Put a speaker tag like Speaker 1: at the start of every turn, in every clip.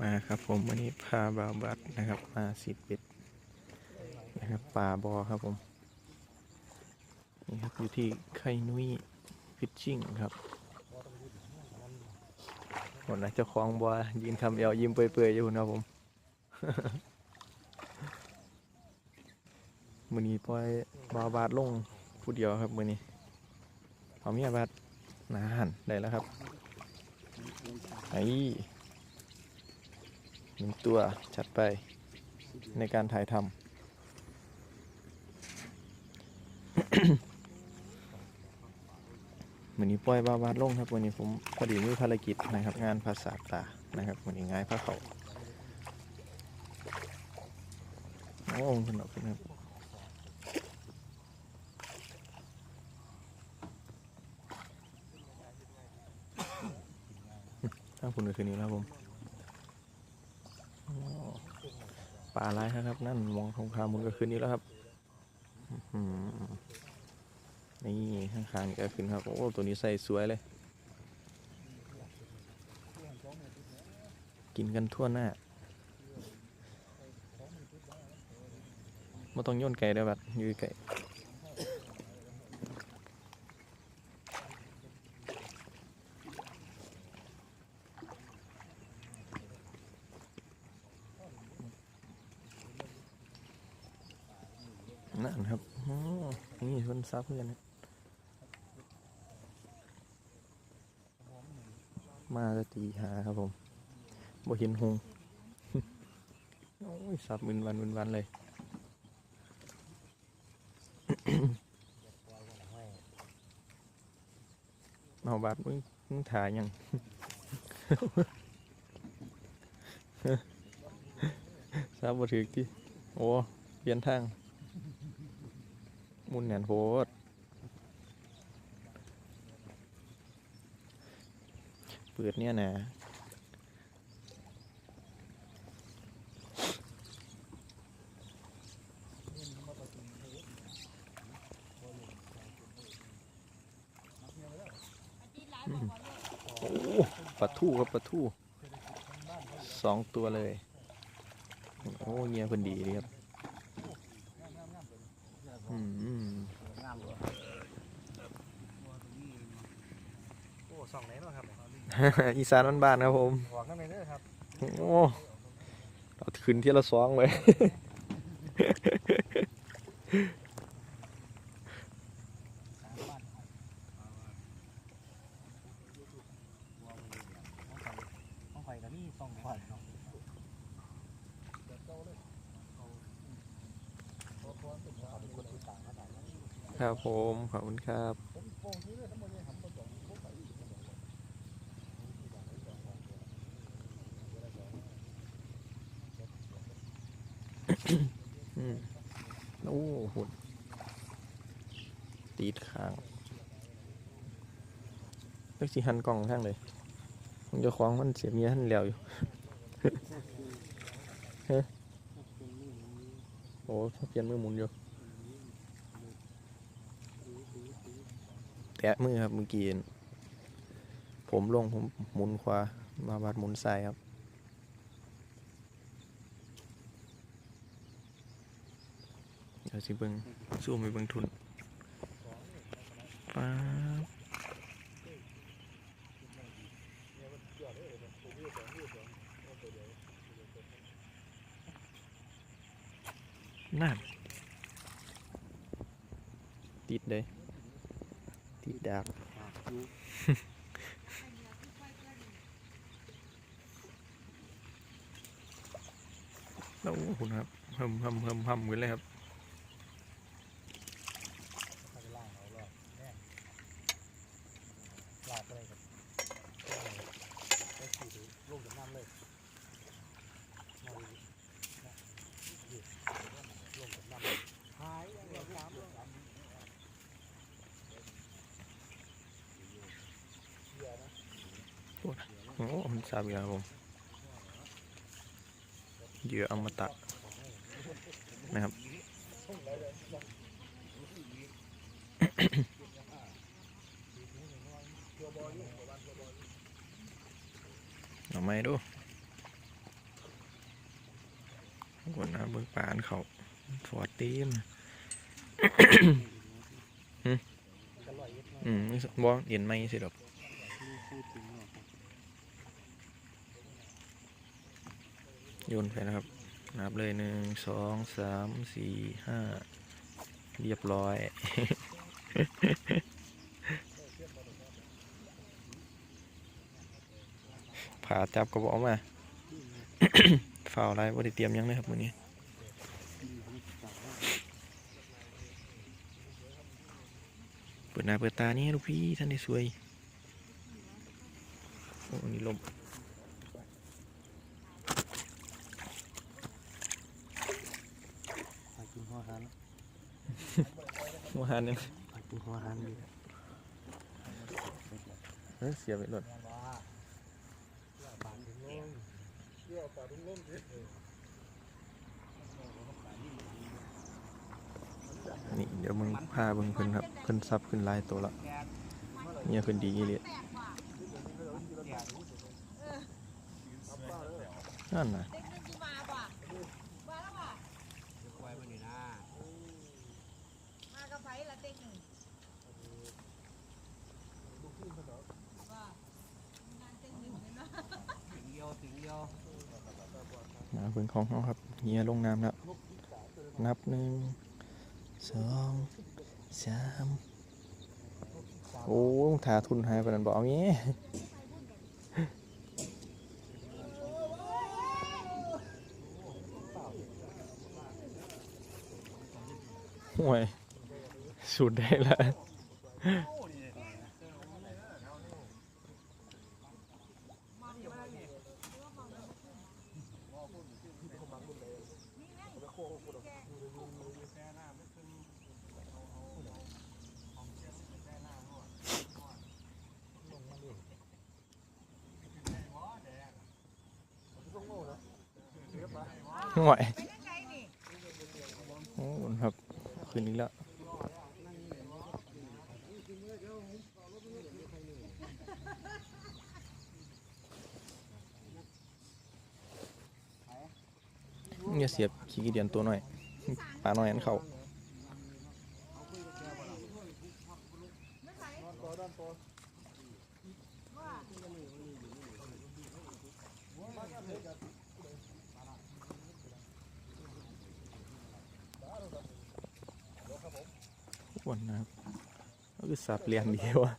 Speaker 1: มาครับผมวันนี้พาบาบัตนะครับมาสิบเอ็ดนะครับป่าบอครับผมนี่ครับอยู่ที่ไข่นุ้ยฟิชชิ่งครับหมดนะเจ้าของบัวยืนคำเอวยิ้มเปื่อยๆอยู่นะครับผมมือนี้ปล่อยบาบาทลงผู้เดียวครับมือนี้เอาเมียบาทนานได้แล้วครับไอ้ หนึ่งตัวจัดไปในการถ่ายทำวันนี้ปล่อยบาวาดลงครับวันนี้ผมพอดีมีภารกิจนะครับ งานภาษาตานะครับวันนี้ง่ายพระเขาโอ้ขนมครับถ้าคุณก็คืนนี้แล้วผม ป่าอะไรครับ นั่นมองทองคำมันก็ขึ้นนี่แล้วครับนี่ข้างๆนี่ก็ขึ้นครับ โอ้ตัวนี้ใส่สวยเลย กินกันทั่วหน้าไม่ต้องย่นไก่ได้แบัดยืดไก่ นั่นครับนี่คนซับเพื่อนมาจะตีหาครับผมบ่เห็นหงโอ้ยซับมึนวันมึนวันเลยเอาบาดมึงมึงถ่ายยังทราบบ่ถือที่โอ้เปลี่ยนทาง มุนแหนนโหดเปิดเนี่ยนะโอ้ปลาทูครับปลาทูสองตัวเลย โอ้เงียเพิ่นดีดีครับ อืม
Speaker 2: โอ้ สองไหนเนาะครับ
Speaker 1: อีสานบ้านๆครับผม
Speaker 2: บอกนั่นเลยเด้อครับ
Speaker 1: โอ้เราขึ้นที่ละสองเลย
Speaker 2: ต้องไปกับนี่สองก่อนเนาะ
Speaker 1: ครับผม ขอบคุณครับ อืมโอ้หุ่น ตีดค้างเล็กสิหันกล่องทางเลยผมจะคล้องมันเสียเมียหันเลียวอยู่เฮ้โอ้เปลี่ยนมือหมุนอยู่แตะมือครับเมื่อกี้ผมลงผมหมุนขวามาบัดหมุนซ้ายครับเดี๋ยวสิเบิงสู้ไปเบิงทุน ป๊าบนั่นติดเลย ติดดาบโอ้คุณครับเฮิมเฮิมเฮิมเฮิมกันเลยครับ
Speaker 2: เขาจะล่างเอารอบแน่ลาดไปเลยครับได้ขี่ดูลูกจะน้ำเลยมาดูนะนี่ลูกจะน้ำหายเรื่องน้ำเรื่องน้ำ
Speaker 1: โอ้มันสาบอีกแล้วครับผมเหยื่ออมตะนะครับเอไม้ดูกดนะเบิ่งปานเขาฟอร์ดต็ม
Speaker 2: อยยึด
Speaker 1: อืมบ่เห็นไหมสิดอก
Speaker 2: พูดถึงเนาะ
Speaker 1: โยนไปนะครับ นับเลยหนึ่งสองสามสี่ห้าเรียบร้อย ผ่าจับกระบอกมาฝ่าวไรบ่ได้เตรียมยังเลยครับมือนี้เปิดหน้าเปิดตานี่ลูกพี่ท่านได้สวย โอ้นี่ลม
Speaker 2: ไปกินหัวหัน
Speaker 1: วานเนี่
Speaker 2: ปกินหัวหันดี
Speaker 1: เฮ้ยเสียไปหลด
Speaker 2: นี่เดี๋
Speaker 1: ยวมึงพาเบิ่งเพิ่นครับเพิ่นซับขึ้นลายตัวละเนี่ยเพิ่นดีอีหลีนั่นน่ะ
Speaker 3: เด็กนึงกูมาป่ะมาแล้วป่ะ
Speaker 2: ไว้บนนี้นะ
Speaker 3: มากับไผละ เด็กหนึ่งว่างานเต็งหนึ่งเลยนะ
Speaker 2: ถึงเดียวถึงเดียว
Speaker 1: มาเบิ่งของเฮาครับเฮียลงน้ำแล้วนับหนึ่งสองสามโอ้ถาทุนหายไปนั่นบ่เอาแง่ห่วย สุดได้ละห่วย
Speaker 3: ไปได้ไงนี่
Speaker 1: โอ้ครับ คืนนี้แล้ว อย่าเสียบขี้เกียจตัวหน่อยปลาหน่อยอันเขา
Speaker 3: ไม่ไผว่า
Speaker 1: อ้วนนะครับก็คือสับเลี้ยงดีวะ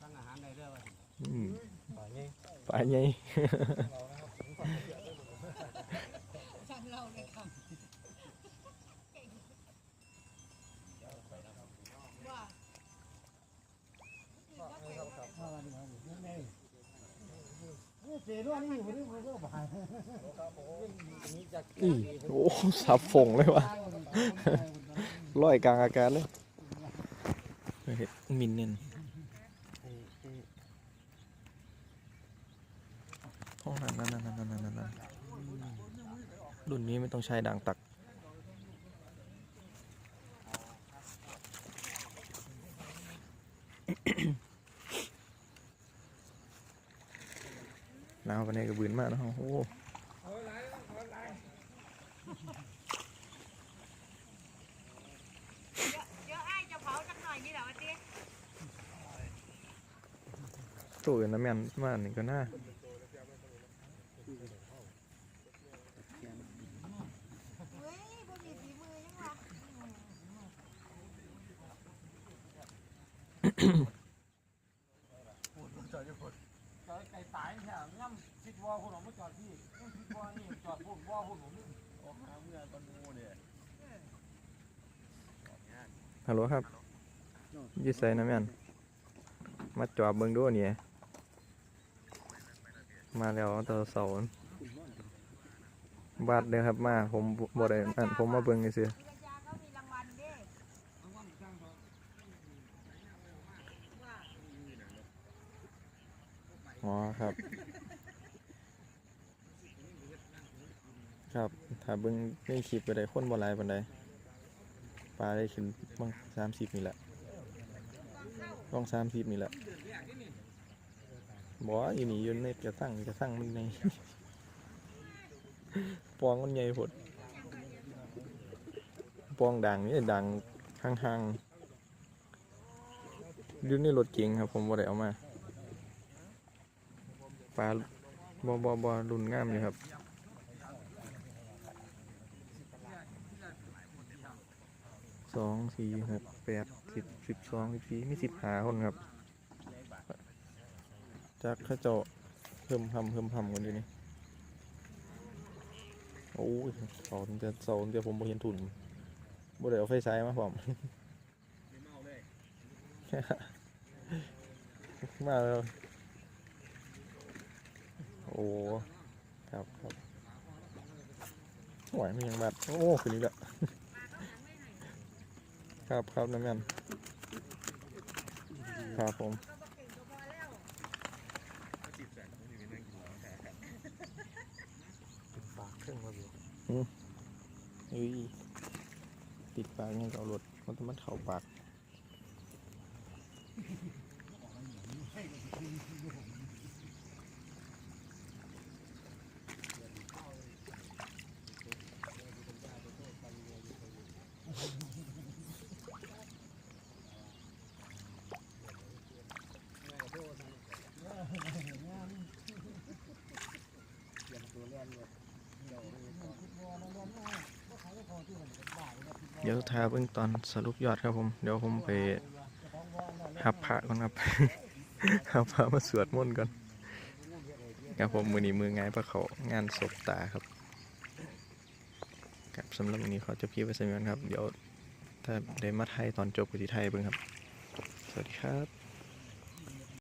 Speaker 2: ตั้งอาหารได้เด้อว่า
Speaker 1: อืม
Speaker 2: ป่าใหญ่
Speaker 1: ปลาใหญ่า
Speaker 3: งเราเลยค่ะว่า
Speaker 2: มาวันนี้นี่นี่นี่เสียด้วยนี่วันนี้มันก็บ่ายนี่จะ
Speaker 1: อีโอ้สับฝงเลยวะลอยกลางอากาศเลยเห็ดมินเนี่ย ห้องนั้นนั่นนั่นนั่นนั่นนั่นรุ่นนี้ไม่ต้องใช้ด่างตัก หนาวปานนี้ก็บืนมากนะโอ้โอ้ตัวอื่นนะแม่นมานี่ก็น่า
Speaker 3: เฮ้ยบ่มีฝีมือยังวะ
Speaker 2: ไก่ตายแถวย่ำคิดว่าคนออกมาจอดที่คิดว่านี่จอดพุ่นว่าพุ่นผมโอ้หาเมื่อตอนงูเนี่ย
Speaker 1: ฮัลโหลครับยืดใส่นะแม่นมาจอบเบิ่งดูนี่มาแล้วตอนเสาร์บาดเด้อครับมาผมบ่ได้อันผมมาเบิ่งซื่อ
Speaker 3: มีกระจาเขามีรางวัลเด้ว่า
Speaker 1: อ๋อครับ ครับ ถ้าเบิ่งในคลิปก็ได้คนบ่หลายปานใด ปลาได้ขึ้นบ้าง30นี่แหละต้อง30นี่แหละบ่อยู่นี่ยู่ในกระตั้งกระตั้งมันในปองมันใหญ่พดปองดังนี่ดังห่างๆอยู่ในรถเก๋งครับ ผมบ่าได้เอามาปลาบ่บ่บ่รุ่นงามอยู่ครับ สองสี่หกแปดสิบสิบสองสิบสี่มีสิบหาคนครับ จากข้าเจ้าเพิ่มพำเพิ่มพำกันอยู่นี่โอ้ยเสาจะเสาจะผมบ่เห็นทุนบ่ได้เอาไฟฉายมาพร้อมมาแล้วโอ้ครับครับไหวไม่ยังบัดโอ้คืนนี้แหละ ครับครับน้ำมันครับผม
Speaker 2: เป็นปากเครื่องมาอยู่
Speaker 1: เอ้ยติดปากยังก็เอารถมันต้องมันเข่าปาก เดี๋ยวทาเบื้องตอนสรุปยอดครับผม เดี๋ยวผมไปหับพระก่อนครับ หับพระมาสวดมนต์ก่อนครับผมมือนี้มือง่ายพระเขางานศพตาครับครับสำหรับวันนี้ขอจบคลิปไว้สันครับ เดี๋ยวถ้าได้มาไทยตอนจบกุฏิไทยเบิ่งครับ สวัสดีครับ